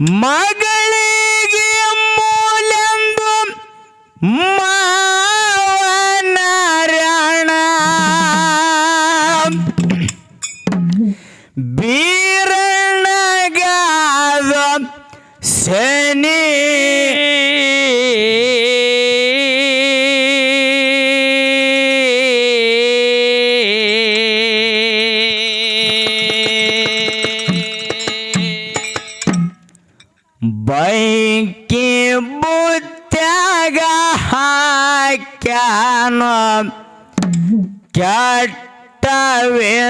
ಮಗಳಿಗೆ ಮೂಲೆಂದು ಮಾವನರಣ ಬೀರಣ್ಣಗಾದ ಶನಿ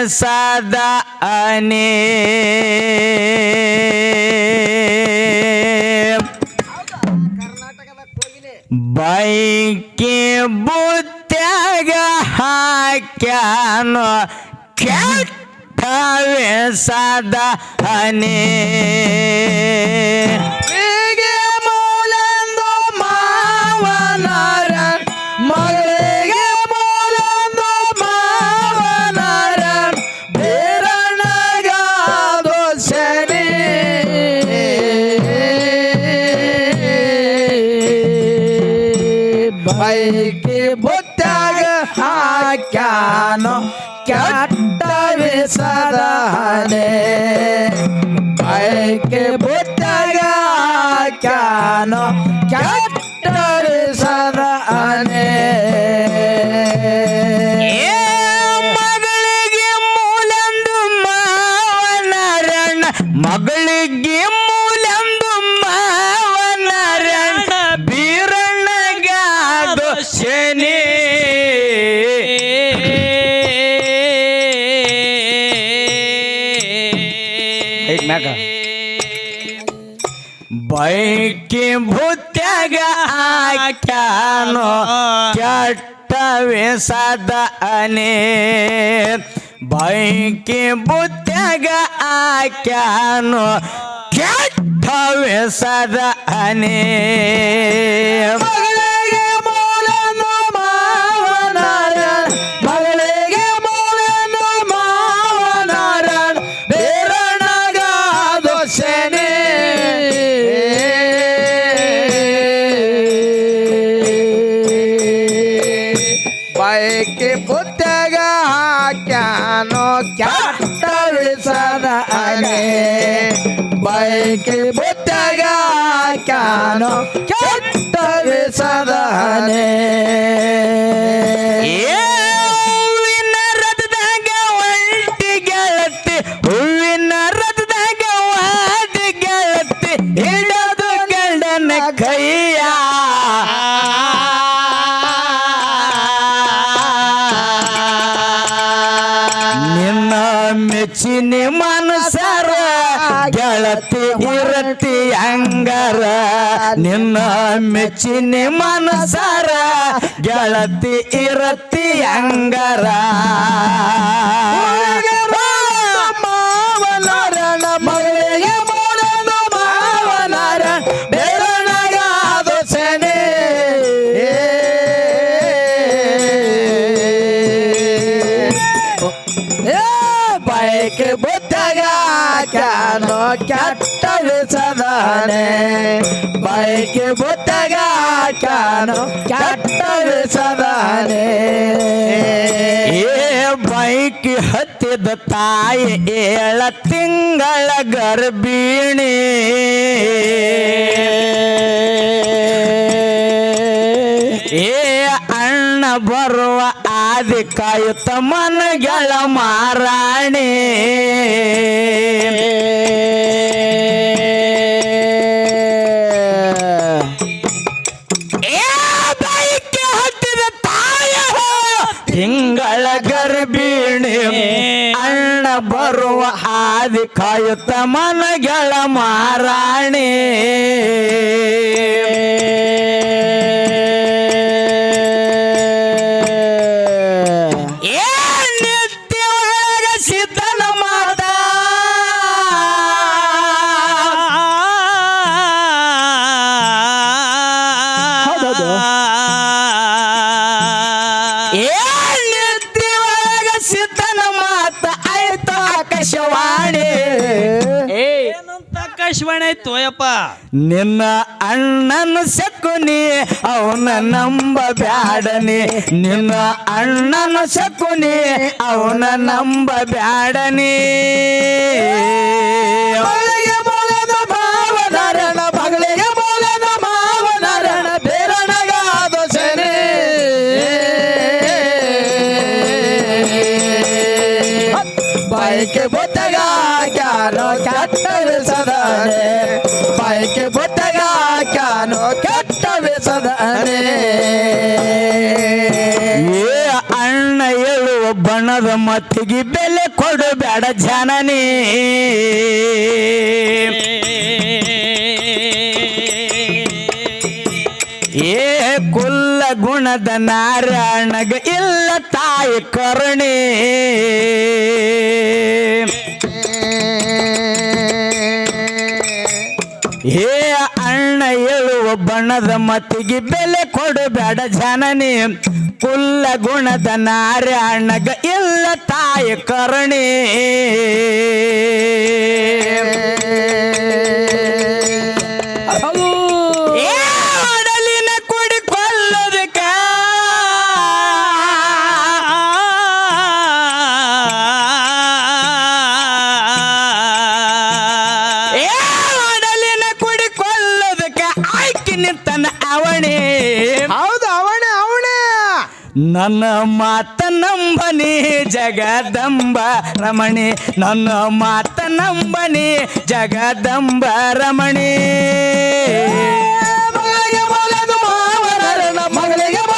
ವಿಸದ ಅನೇ. ಬೈಕಿ ಬುತ್ತ್ಯಾಗ ಹಾಕ್ಯಾನೋ ಕೆಟ್ಟ ಸದಾ ಅನೇ. ಹಾಕ್ಯಾನೋ ಕೆಟ್ಟ ವಿಸದನೆ ಐಕೆ ಬುತ್ತಾಗ ಕ್ಯಾನೋ ಕೆಟ್ಟ ಬೈಕಿ ಭೂತ್ಯಾಗ ಆಕ್ಯಾನೋ ಕೆಟ್ಟ ವಿಸದ ಅನೇ. ಬೈಕಿ ಭೂತ್ಯಾಗ ಆಕ್ಯಾನೋ ಕೆಟ್ಟ ವಿಸದ ಬೈಕಿ ಬುತ್ತಾಗ ಕ್ಯಾನೋ ಕೆಟ್ಟ ಮೆಚ್ಚಿನ ಮನಸಾರ ಗೆಳತಿ ಇರತಿ ಅಂಗರ. ನಿನ್ನ ಮೆಚ್ಚಿನ ಮನಸಾರ ಗೆಳತಿ ಇರತಿ ಅಂಗರ. ಬೈಕ್ ಬುದ್ಧಗ ಕ್ಯಾನೋ ಕೆಟ್ಟ ವಿಸದಾನೆ. ಬೈಕ್ ಬುದ್ಧಗ ಕ್ಯಾನೋ ಏ ಬೈಕ್ ಹತ್ತಿದ ತಾಯಿ ಏಳ ತಿಂಗಳ ಗರ್ಭಿಣಿ. ಏ ಅಣ್ಣ ಬರುವ ಆದಿ ಕಾಯುತ್ತ ಮನಗಳ ಮಾರಾಣಿ. ತಿಂಗಳ ಗರ್ಭಿಣಿ. ಅಣ್ಣ ಬರುವ ಹಾದಿ ಕಾಯುತ್ತ ಮನಗಳ ಮಾರಾಣಿ. ಸಿದ್ಧನ ತೋಯಪ್ಪ ನಿನ್ನ ಅಣ್ಣನ ಶಕುನಿ ಅವನ ನಂಬ ಬ್ಯಾಡನಿ. ನಿನ್ನ ಅಣ್ಣನ ಶಕುನಿ ಅವನ ನಂಬ ಬ್ಯಾಡನಿ. ಬಣದ ಮತ್ತಿಗೆ ಬೆಲೆ ಕೊಡು ಬೇಡ ಜನನಿ ಏ ಕುಲ್ಲ ಗುಣದ ನಾರಾಯಣಗ ಇಲ್ಲ ತಾಯಿ ಕರುಣೆ. ಹೇ ಬಣ್ಣದ ಮತ್ತಿಗೆ ಬೆಲೆ ಕೊಡು ಬೇಡ ಜನನಿ. ಕುಲ್ಲ ಗುಣದ ನಾರಾಯಣಗ ಇಲ್ಲ ತಾಯಿ ಕರುಣೆ. ನಿಂತನ ಅವಣೆ. ಹೌದು ಅವಣೆ ಅವಣೆ. ನನ್ನ ಮಾತ ನಂಬನಿ ಜಗದಂಬ ರಮಣಿ. ನನ್ನ ಮಾತ ನಂಬನಿ ಜಗದಂಬ ರಮಣಿ. ಮಗಳಿಗೆ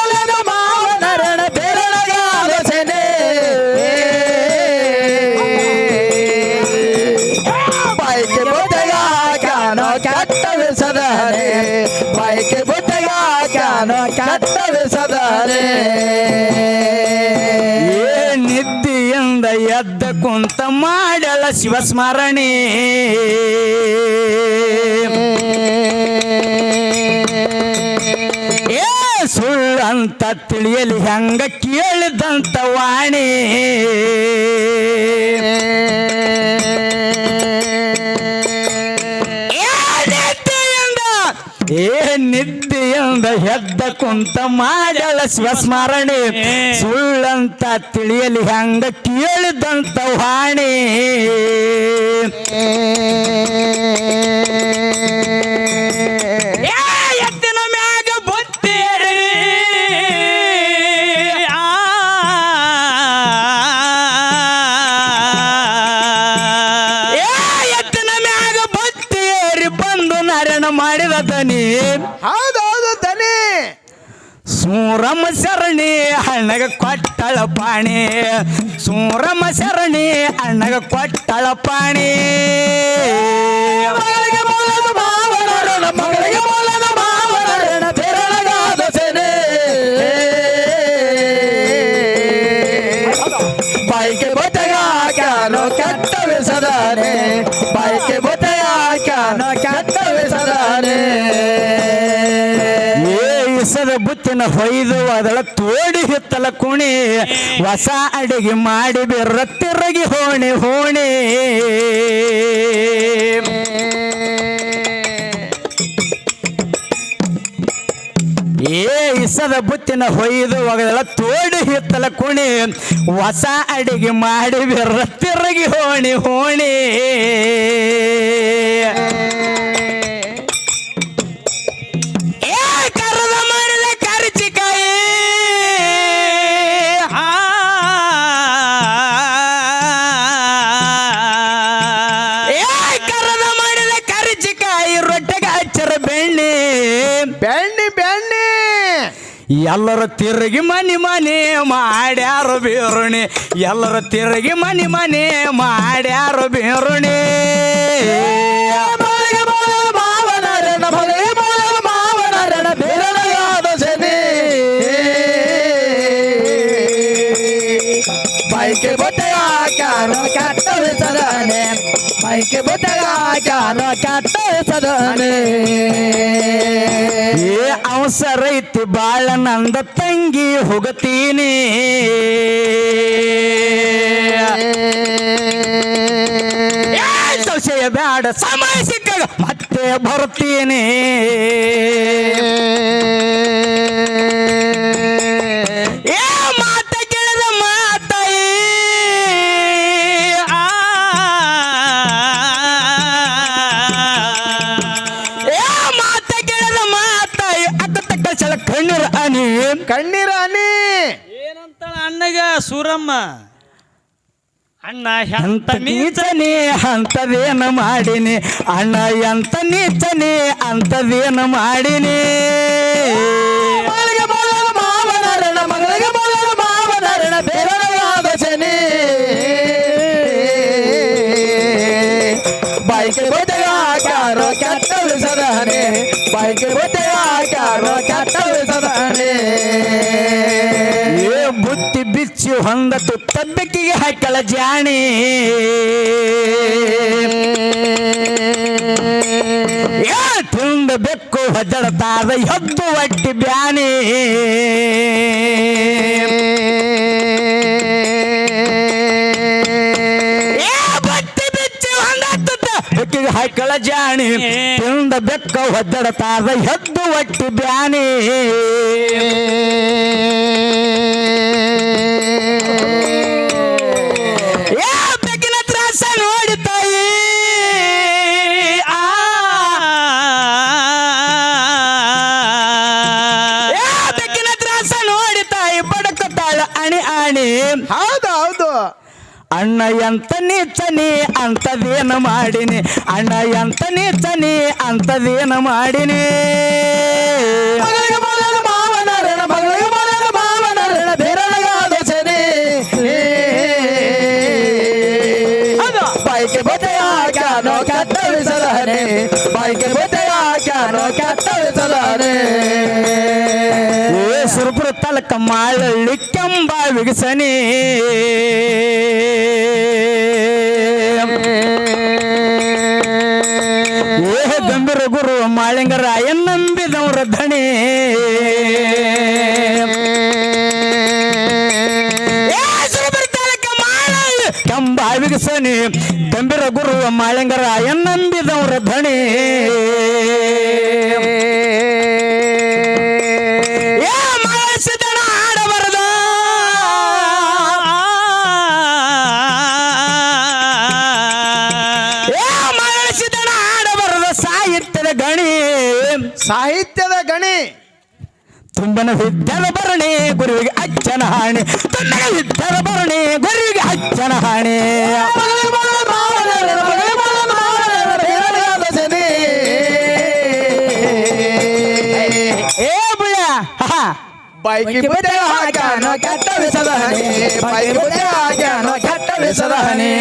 ಕ್ಯಾನೋ ಕೆಟ್ಟ ವಿಸದಾನೆ ಏ ನಿದ್ದೆಯಿಂದ ಎದ್ದ ಕುಂತ ಮಾಡಳ ಶಿವಸ್ಮರಣಿ ಏ ಸುಳ್ಳಂತ ತಿಳಿಯಲಿ ಹೆಂಗ ಕೇಳಿದಂತ ವಾಣಿ ಏ ನಿದ್ದೆಯಿಂದ ಏ ಹೆದ್ದ ಕುಂತ ಮಾಡಲ ಶಿವಸ್ಮರಣೆ ಸುಳ್ಳಂತ ತಿಳಿಯಲಿ ಹೆಂಗ ಕೇಳಿದಂತ ವಾಣಿ. ಸೂರಮ್ಮ ಶರಣಿ ಅಣ್ಣಗ ಕೊಟ್ಟಳ ಪಾಣಿ. ಸೂರಮ ಶರಣಿ ಅಣ್ಣಗ ಕೊಟ್ಟಳ ಪಾಣಿ. ಬುತ್ತಿನ ಹೊಯ್ದು ಅದಳ ತೋಡಿ ಹಿತ್ತಲ ಕುಣಿ, ಹೊಸ ಅಡಿಗೆ ಮಾಡಿ ಬಿರ್ರ ತಿರುಗಿ ಹೋಣಿ ಹೋಣಿ. ಏ, ಇಸದ ಬುತ್ತಿನ ಹೊಯ್ದು ಒಗದಳ ತೋಡಿ ಹಿತ್ತಲ ಕುಣಿ, ಹೊಸ ಅಡಿಗೆ ಮಾಡಿ ಬಿರ್ರ ತಿರುಗಿ ಹೋಣಿ ಹೋಣಿ. ಎಲ್ಲರ ತಿರುಗಿ ಮನಿ ಮನೆ ಮಾಡ್ಯಾರು ಬೀರುಣಿ. ಎಲ್ಲರ ತಿರುಗಿ ಮನಿ ಮನೆ ಮಾಡ್ಯಾರು ಬೀರುಣಿ. ಬೈಕ್ ಬೊತ್ತಗ ಕ್ಯಾನೋ ಕೆಟ್ಟ ಸದನೆ. ಏ ಅವಸರ ಐತಿ ಬಾಳ ನಂದ ತಂಗಿ ಹೋಗತೀನಿ. ಸಂಶಯ ಬ್ಯಾಡ, ಸಮಯ ಸಿಕ್ಕಾಗ ಮತ್ತೆ ಬರ್ತೀನಿ. ಕಣ್ಣೀರ ಅನಿ ಕಣ್ಣೀರ ಅನಿ ಏನಂತ ಅಣ್ಣಗ ಸೂರಮ್ಮ? ಅಣ್ಣ ಎಂತ ಅಂತ ನೀ ಅಂತ ಅಂತದೇನು ಮಾಡಿನಿ? ಅಣ್ಣ ಎಂತ ನೀಚನೆ ಅಂತದೇನು ಮಾಡಿನಿ? ಮಾವನರಣ ಮಗಳಿಗೆ ಮೊದಲ ಮಾವನರಣ ಬೇರೆಯಾದ ಶನಿ. ಬೊಟ್ಟೆಗ ಹಾಕ್ಯಾರೋ ಕೆಟ್ಟ ವಿಸದ ಹನಿ ಬೈಕ್ ಬೊಟ್ಟೆಗ ಹಾಕ್ಯಾರೋ ಕೆಟ್ಟ ವಿಸದ ಹನಿ ಏ ಬುತ್ತಿ ಬಿಚ್ಚಿ ಹೊಂದತು ತಬ್ಬಕ್ಕಿಗೆ ಹಾಕಳ ಜಾಣಿ ಏ ತಿಂದ ಬೆಕ್ಕು ಹೊಜ್ಜಡತಾದ ಎದ್ದು ಒಟ್ಟಿ ಬ್ಯಾನಿ ಜಾಣಿ ತಿಂದ ಬೆಕ್ಕ ಹೊಜ್ಜಡತಾದ ಎದ್ದು ಒಟ್ಟಿ ಬ್ಯಾನಿ. ಏ ಬೆಕ್ಕಿನ ತ್ರಾಸ ನೋಡಿ ತಾಯಿ. ಆ. ಏ ಬೆಕ್ಕಿನ ತ್ರಾಸ ನೋಡಿ ತಾಯಿ. ಬಡಕತಾಳ ಅಣಿ ಅಣಿ. ಹೌದು. ಅಣ್ಣ ಎಂತ ನೀಚನಿ ಅಂತದೇನು ಮಾಡಿನಿ? ಅಣ್ಣ ಎಂತ ನೀಚನಿ ಅಂತದೇನು ಮಾಡಿನಿ? ಮಗಳಿಗೆ ಮೊದಲ ಮಾವನರಣ ಮಗಳಿಗೆ ಮೊದಲ ಮಾವನರಣ ಬೇರೆಯಾದ ಶನಿ ಗಂಭೀರ ಗುರು ಮಾಳಿಂಗರಾಯ ನಂಬಿದವ್ರ ಧಣಿ ಏ ಸುರಪುರ ತಾಲೂಕ ಮಾಳಳ್ಳಿ ಕೆಂಬ ವಿಗಸನಿ ಗಂಭೀರ ಗುರು ಮಾಳಿಂಗರಾಯ ನಂಬಿದವ್ರ ಧಣಿ ತುಂಬನ ವಿದ್ಯದ ಭರಣಿ ಗುರುವಿಗೆ ಅಚ್ಚನ ಹಾಣಿ. ತುಂಬನ ವಿದ್ಯದ ಭರಣಿ ಗುರುವಿಗೆ ಅಚ್ಚನ ಹಾಣಿ. ಬೈಕ್ ಬೊಟ್ಟೆಗ ಹಾಕ್ಯಾನೋ ಕೆಟ್ಟ ವಿಸದ ಹನಿ ಬೈಕ್ ಬೊಟ್ಟೆಗ ಹಾಕ್ಯಾನೋ ಕೆಟ್ಟ ವಿಸದ ಹನಿ